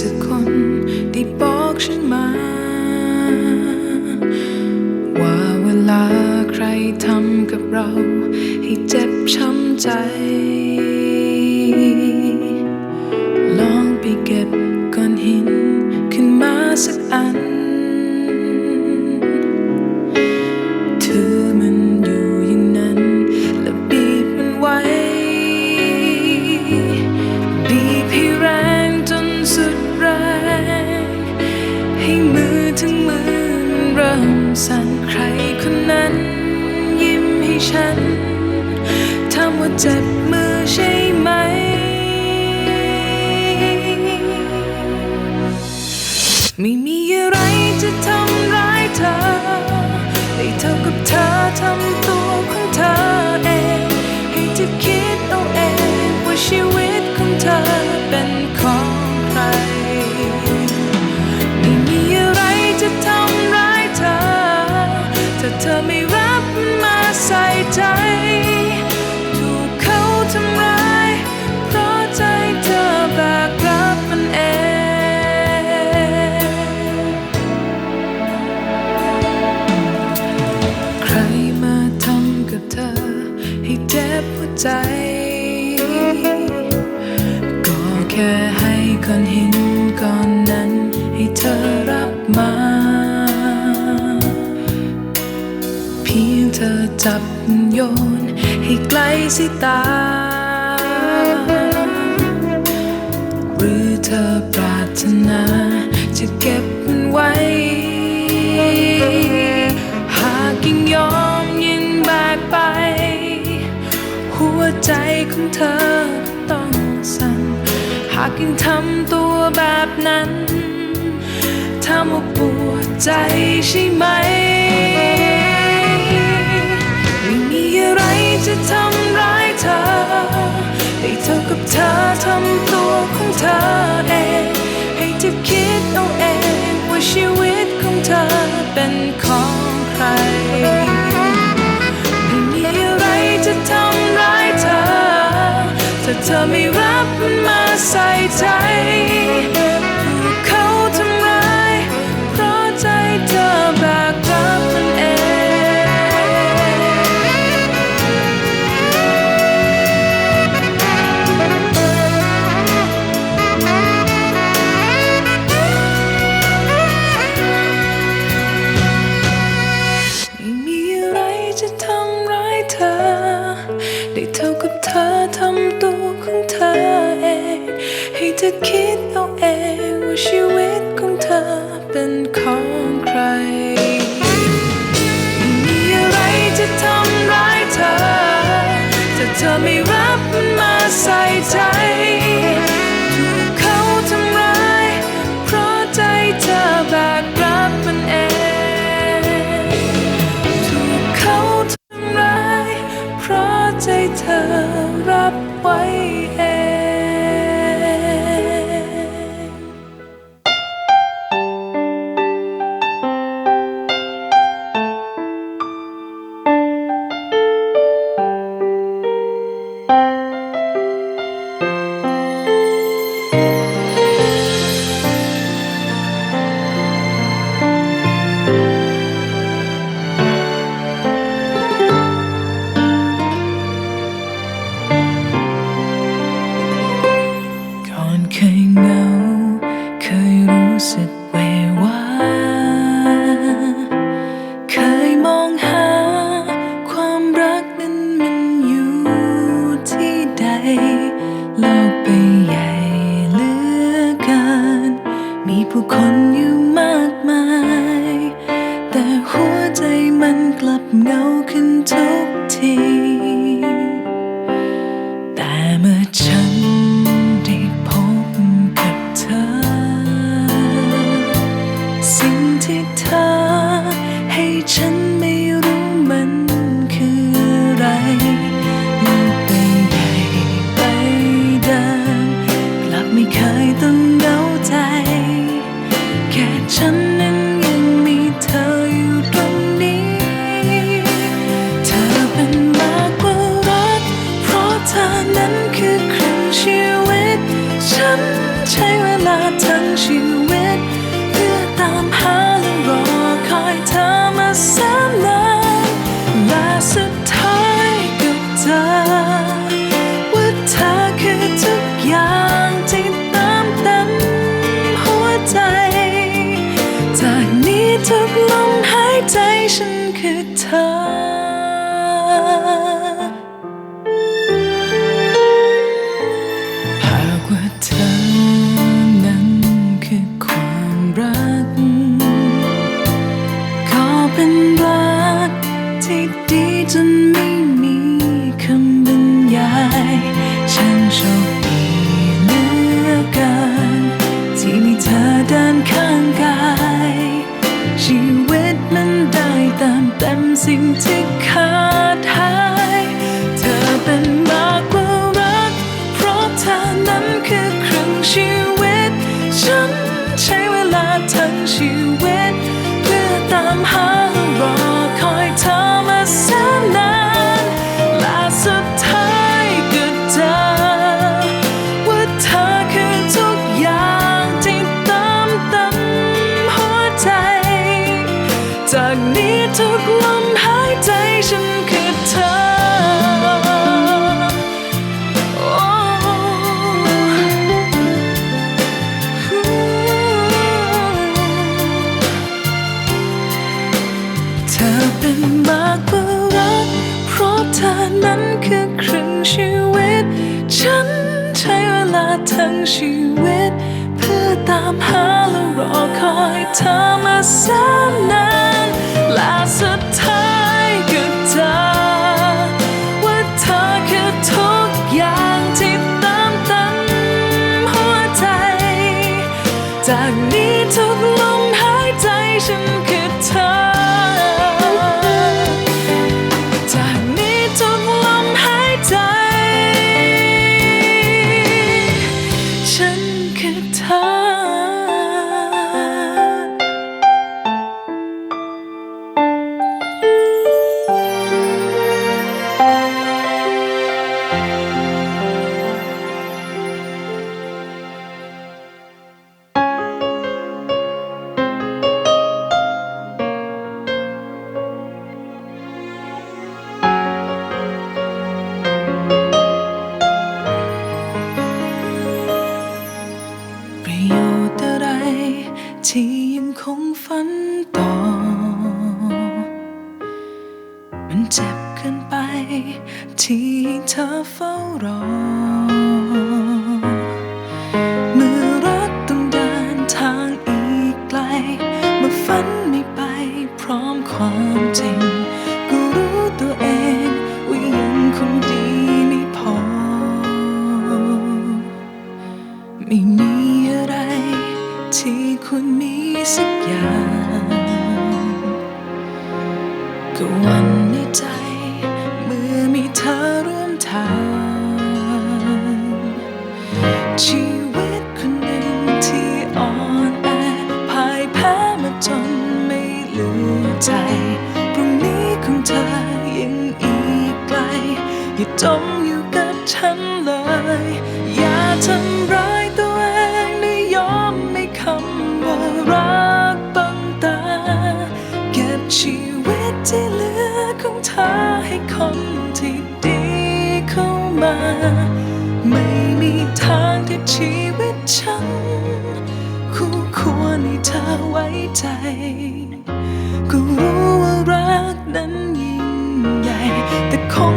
สักคนได้บอกฉันมา ว่าเวลาใครทำกับเราให้เจ็บช้ำใจ จับโยน ให้ไกลสิตา หรือเธอปรารถนา จะเก็บมันไว้ หากยังยอมยินแบกไป หัวใจของเธอต้องสั่น หากยังทำตัวแบบนั้นทำเอาปวดใจใช่ไหม จะทำร้ายเธอให้เธอกับเธอทำตัวของเธอเอง ให้เธอคิดเอาเองว่าชีวิตของเธอเป็นของใครไม่มีอะไรจะทำร้ายเธอถ้าเธอไม่รับมันมาใส่ใจ 기 城 ชีวิต เพื่อตามหาและรอคอยเธอมาแสนนานแลาสุด เจ็บเกินไป ที่เธอเฝ้ารอ จมอยู่กับฉันเลย อย่าทำร้ายตัวเองได้ยอมไม่คำว่ารักบังตา เก็บชีวิตที่เหลือของเธอให้คนที่ดีเข้ามา ไม่มีทางที่ชีวิตฉัน คู่ควรให้เธอไว้ใจ ก็รู้ว่ารักนั้นยิ่งใหญ่แต่คง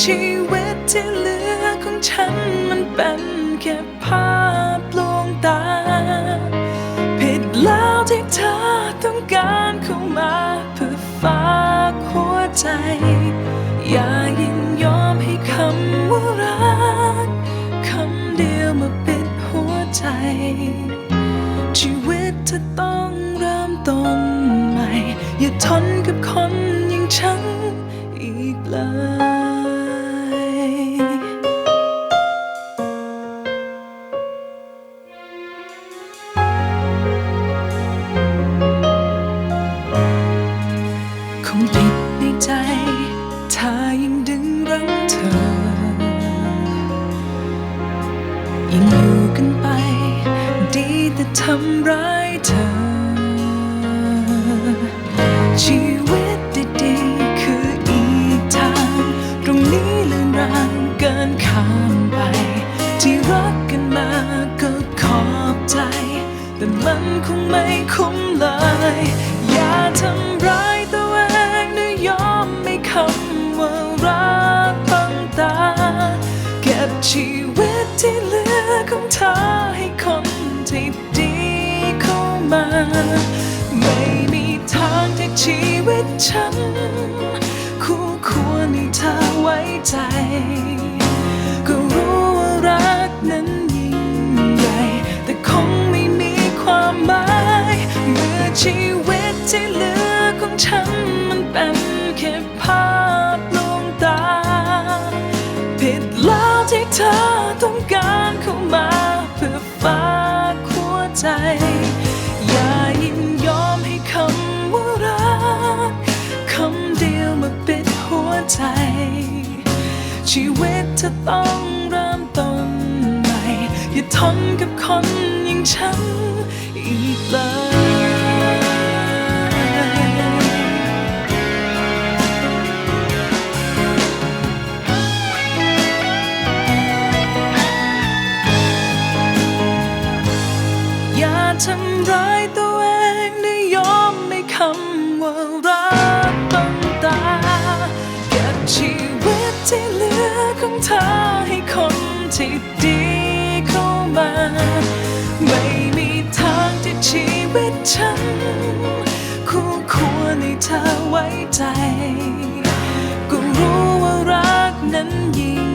ชีวิตที่เหลือของฉันมันเป็นแค่ภาพลวงตา ผิดแล้วที่เธอต้องการเข้ามาเพื่อฝากหัวใจ อย่ายินยอมให้คำว่ารักคำเดียวมาปิดหัวใจ ชีวิตเธอต้องเริ่มต้นใหม่ อย่าทนกับคนอย่างฉันอีกเลย เธอให้คนที่ดีเข้ามา ไม่มีทางที่ชีวิตฉัน คู่ควรให้เธอไว้ใจ ก็รู้ว่ารักนั้นยิ่งใหญ่ แต่คงไม่มีความหมาย เมื่อชีวิตที่เหลือของฉันมันเป็นแค่ภาพลวงตา ผิดแล้วที่เธอต้อง ใจ อย่ายินยอมให้คำว่ารักคำเดียวมาปิดหัวใจ ชีวิตจะต้องเริ่มต้นใหม่ อย่าทนกับคนอย่างฉันอีกเลย ทำร้ายตัวเองได้ยอมไม่คำว่ารักบังตา เก็บชีวิตที่เหลือของเธอให้คนที่ดีเข้ามา ไม่มีทางที่ชีวิตฉัน คู่ควรให้เธอไว้ใจ ก็รู้ว่ารักนั้นยิ่ง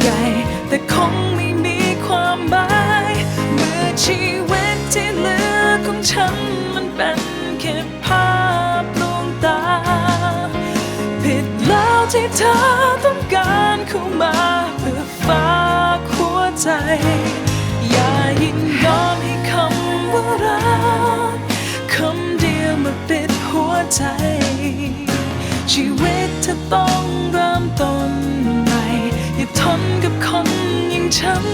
ใหญ่ แต่คงไม่มีความหมายเมื่อชีวิต ที่เหลือของฉันมันเป็นแค่ภาพลวงตา ผิดแล้วที่เธอต้องการเข้ามาเพื่อฝากหัวใจ อย่ายินยอมให้คำว่ารักคำเดียวมาปิดหัวใจ ชีวิตเธอต้องเริ่มต้นใหม่อย่าทนกับคนอย่างฉัน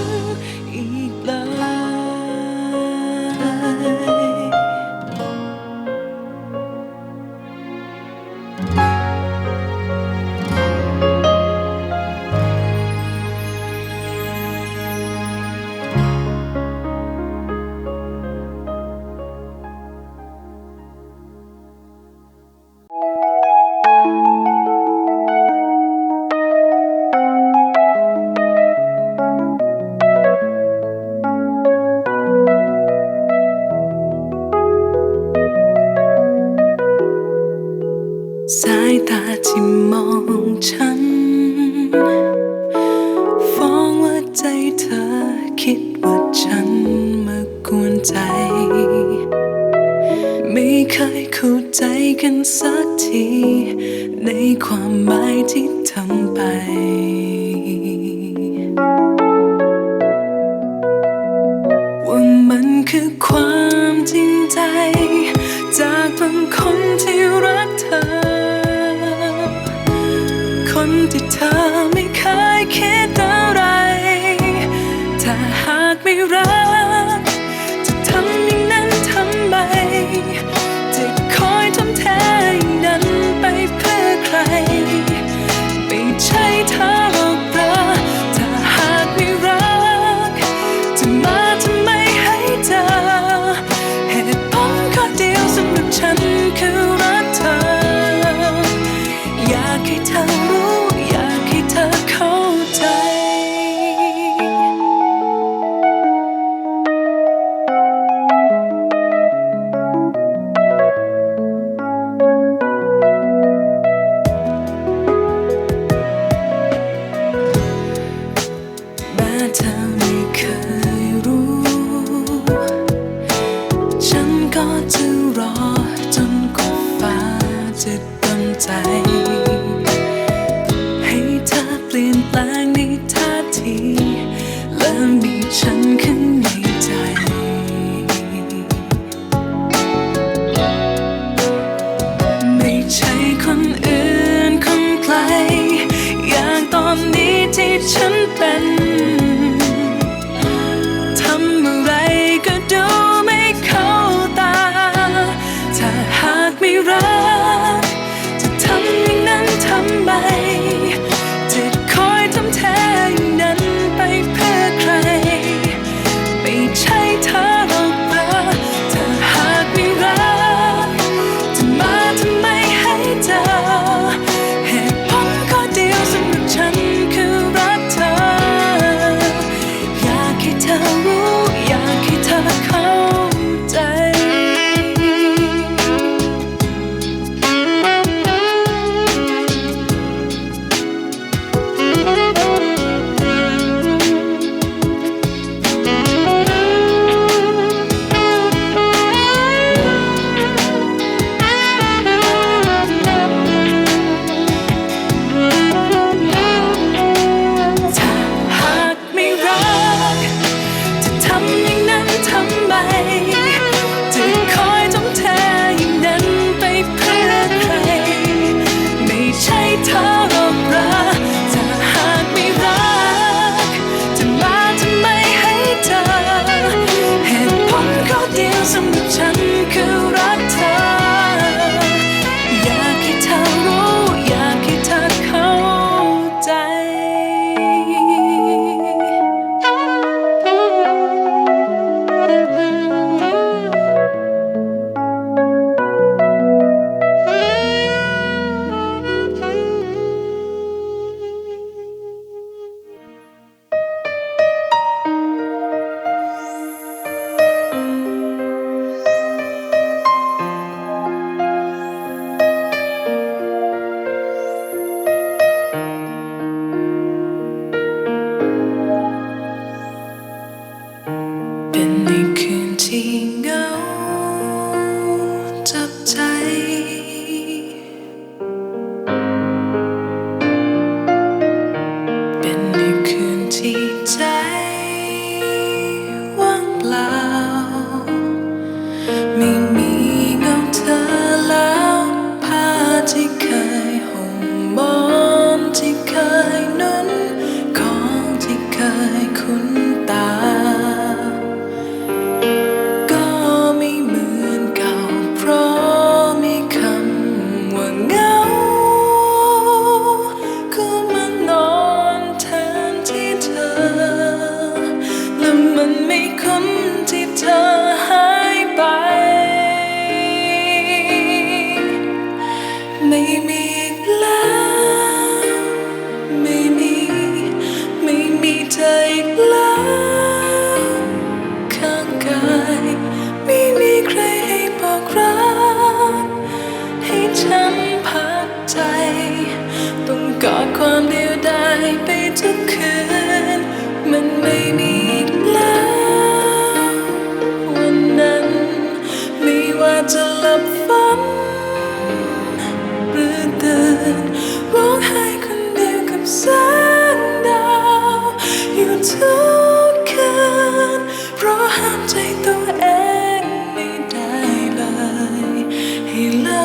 กันสักที ในความหมายที่ทำไป ว่ามันคือความจริงใจ จากบางคนที่รักเธอ คนที่เธอไม่เคยคิด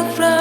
around.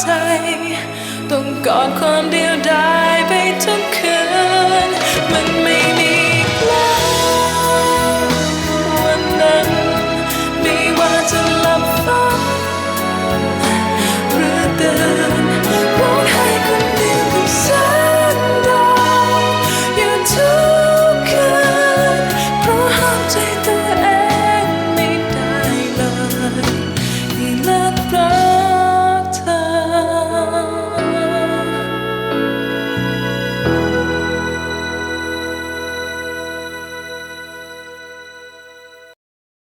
ใจ ต้องกอดความเดียวดายไปทุกคืน